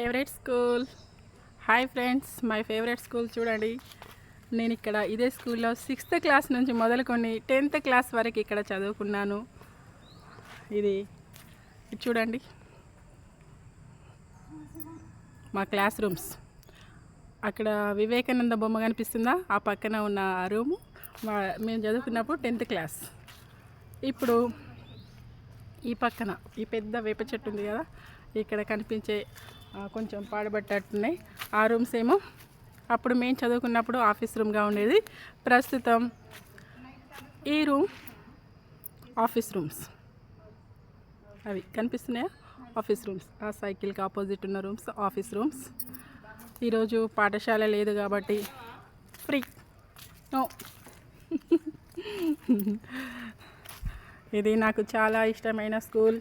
Favourite school. Hi friends my favourite school చూడండి. నేను ఇక్కడ ఇదే స్కూల్లో సిక్స్త్ క్లాస్ నుంచి మొదలుకొని టెన్త్ క్లాస్ వరకు ఇక్కడ చదువుకున్నాను. ఇది చూడండి. మా క్లాస్ రూమ్స్. అక్కడ వివేకానంద బొమ్మ కనిపిస్తుందా? ఆ పక్కన ఉన్న ఆ రూము. మా మేము చదువుకున్నప్పుడు టెన్త్ క్లాస్. ఇప్పుడు ఈ పక్కన ఈ పెద్ద వేప చెట్టు ఉంది కదా ఇక్కడ కనిపించే కొంచెం పాడబట్టట్టున్నాయి. ఆ రూమ్స్ ఏమో అప్పుడు మేము చదువుకున్నప్పుడు ఆఫీస్ రూమ్గా ఉండేది. ప్రస్తుతం ఈ రూమ్ ఆఫీస్ రూమ్స్. అవి కనిపిస్తున్నాయా? Office rooms. ఆ సైకిల్కి ఆపోజిట్ ఉన్న రూమ్స్ ఆఫీస్ రూమ్స్. ఈరోజు పాఠశాల లేదు కాబట్టి ఫ్రీ. నో. ఇది నాకు చాలా ఇష్టమైన స్కూల్.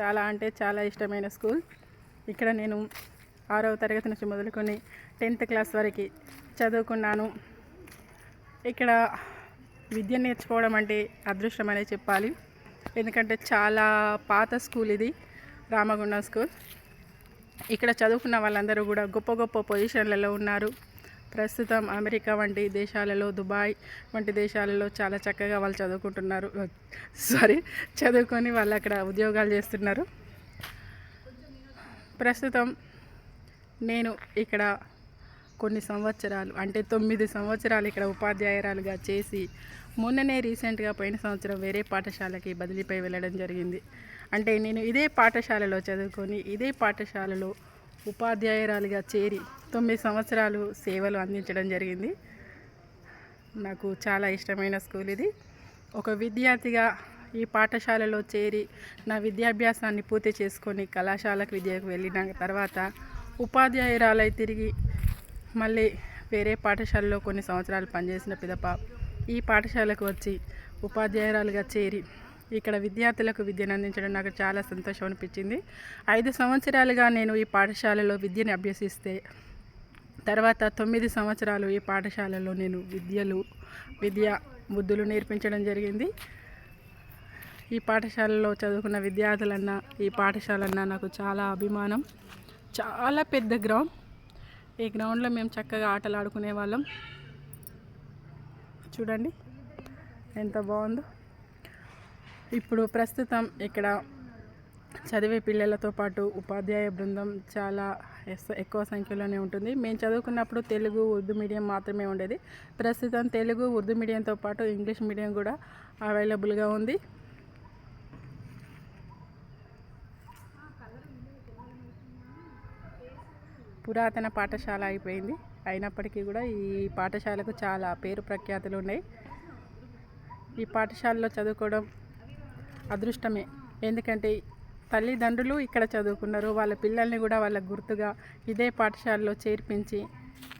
చాలా అంటే చాలా ఇష్టమైన స్కూల్. ఇక్కడ నేను ఆరవ తరగతి నుంచి మొదలుకొని టెన్త్ క్లాస్ వరకు చదువుకున్నాను. ఇక్కడ విద్య నేర్చుకోవడం అంటే అదృష్టం అనే చెప్పాలి. ఎందుకంటే చాలా పాత స్కూల్ ఇది రామగుండం స్కూల్. ఇక్కడ చదువుకున్న వాళ్ళందరూ కూడా గొప్ప గొప్ప పొజిషన్లలో ఉన్నారు. ప్రస్తుతం అమెరికా వంటి దేశాలలో దుబాయ్ వంటి దేశాలలో చాలా చక్కగా వాళ్ళు చదువుకుంటున్నారు. సారీ చదువుకొని వాళ్ళు అక్కడ ఉద్యోగాలు చేస్తున్నారు. ప్రస్తుతం నేను ఇక్కడ కొన్ని సంవత్సరాలు అంటే తొమ్మిది సంవత్సరాలు ఇక్కడ ఉపాధ్యాయురాలుగా చేసి మొన్ననే రీసెంట్గా పోయిన సంవత్సరం వేరే పాఠశాలకి బదిలీపై వెళ్ళడం జరిగింది. అంటే నేను ఇదే పాఠశాలలో చదువుకొని ఇదే పాఠశాలలో ఉపాధ్యాయురాలుగా చేరి తొమ్మిది సంవత్సరాలు సేవలు అందించడం జరిగింది. నాకు చాలా ఇష్టమైన స్కూల్ ఇది. ఒక విద్యార్థిగా ఈ పాఠశాలలో చేరి నా విద్యాభ్యాసాన్ని పూర్తి చేసుకొని కళాశాలకు విద్యకు వెళ్ళిన తర్వాత ఉపాధ్యాయురాలై తిరిగి మళ్ళీ వేరే పాఠశాలలో కొన్ని సంవత్సరాలు పనిచేసిన పిదప ఈ పాఠశాలకు వచ్చి ఉపాధ్యాయురాలుగా చేరి ఇక్కడ విద్యార్థులకు విద్యను అందించడం నాకు చాలా సంతోషం అనిపించింది. ఐదు సంవత్సరాలుగా నేను ఈ పాఠశాలలో విద్యను అభ్యసిస్తే తర్వాత తొమ్మిది సంవత్సరాలు ఈ పాఠశాలలో నేను విద్యలు విద్య బుద్ధులు నేర్పించడం జరిగింది. ఈ పాఠశాలలో చదువుకున్న విద్యార్థులన్నా ఈ పాఠశాలన్నా నాకు చాలా అభిమానం. చాలా పెద్ద గ్రౌండ్ ఈ గ్రౌండ్లో మేము చక్కగా ఆటలు ఆడుకునే వాళ్ళం. చూడండి ఎంత బాగుందో. ఇప్పుడు ప్రస్తుతం ఇక్కడ చదివే పిల్లలతో పాటు ఉపాధ్యాయ బృందం చాలా ఎస్- ఎక్కువ సంఖ్యలోనే ఉంటుంది. మేము చదువుకున్నప్పుడు తెలుగు ఉర్దూ మీడియం మాత్రమే ఉండేది. ప్రస్తుతం తెలుగు ఉర్దూ మీడియంతో పాటు ఇంగ్లీష్ మీడియం కూడా అవైలబుల్గా ఉంది. పురాతన పాఠశాల అయిపోయింది. అయినప్పటికీ కూడా ఈ పాఠశాలకు చాలా పేరు ప్రఖ్యాతులు ఉన్నాయి. ఈ పాఠశాలలో చదువుకోవడం అదృష్టమే. ఎందుకంటే తల్లిదండ్రులు ఇక్కడ చదువుకున్నారు. వాళ్ళ పిల్లల్ని కూడా వాళ్ళ గుర్తుగా ఇదే పాఠశాలలో చేర్పించి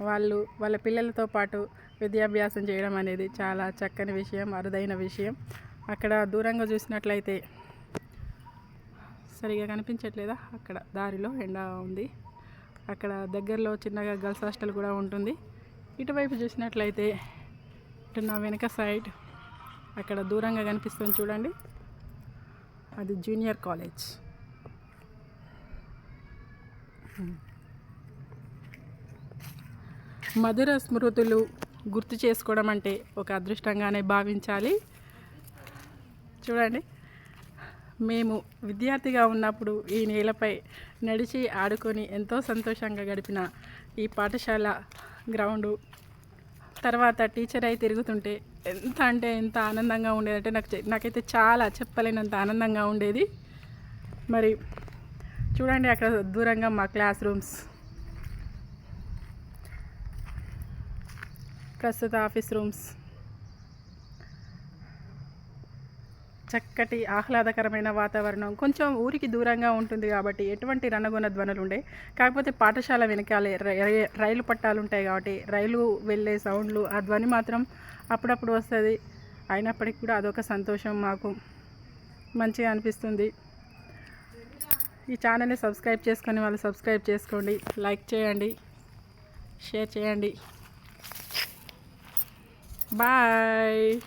వాళ్ళు వాళ్ళ పిల్లలతో పాటు విద్యాభ్యాసం చేయడం అనేది చాలా చక్కని విషయం అరుదైన విషయం. అక్కడ దూరంగా చూసినట్లయితే సరిగా కనిపించట్లేదా? అక్కడ దారిలో ఎండ ఉంది. అక్కడ దగ్గరలో చిన్నగా గర్ల్స్ హాస్టల్ కూడా ఉంటుంది. ఇటువైపు చూసినట్లయితే ఇటు నా వెనక సైడ్ అక్కడ దూరంగా కనిపిస్తుంది చూడండి. అది జూనియర్ కాలేజ్. మధుర స్మృతులు గుర్తు చేసుకోవడం అంటే ఒక అదృష్టంగానే భావించాలి. చూడండి. మేము విద్యార్థిగా ఉన్నప్పుడు ఈ నేలపై నడిచి ఆడుకొని ఎంతో సంతోషంగా గడిపిన ఈ పాఠశాల గ్రౌండు. తర్వాత టీచర్ అయి తిరుగుతుంటే ఎంత అంటే ఎంత ఆనందంగా ఉండేదంటే నాకు నాకైతే చాలా చెప్పలేనంత ఆనందంగా ఉండేది. మరి చూడండి అక్కడ దూరంగా మా క్లాస్ రూమ్స్. ప్రస్తుత ఆఫీస్ రూమ్స్. చక్కటి ఆహ్లాదకరమైన వాతావరణం. కొంచెం ఊరికి దూరంగా ఉంటుంది కాబట్టి ఎటువంటి రణగుణ ధ్వనులు ఉండే. కాకపోతే పాఠశాల వెనకాలే రై- రైలు పట్టాలు ఉంటాయి కాబట్టి రైలు వెళ్ళే సౌండ్లు ఆ ధ్వని మాత్రం అప్పుడప్పుడు వస్తుంది. అయినప్పటికీ కూడా అదొక సంతోషం మాకు. మంచిగా అనిపిస్తుంది. ఈ ఛానల్ని సబ్స్క్రైబ్ చేసుకొని వాళ్ళు సబ్స్క్రైబ్ చేసుకోండి. లైక్ చేయండి. షేర్ చేయండి. బాయ్.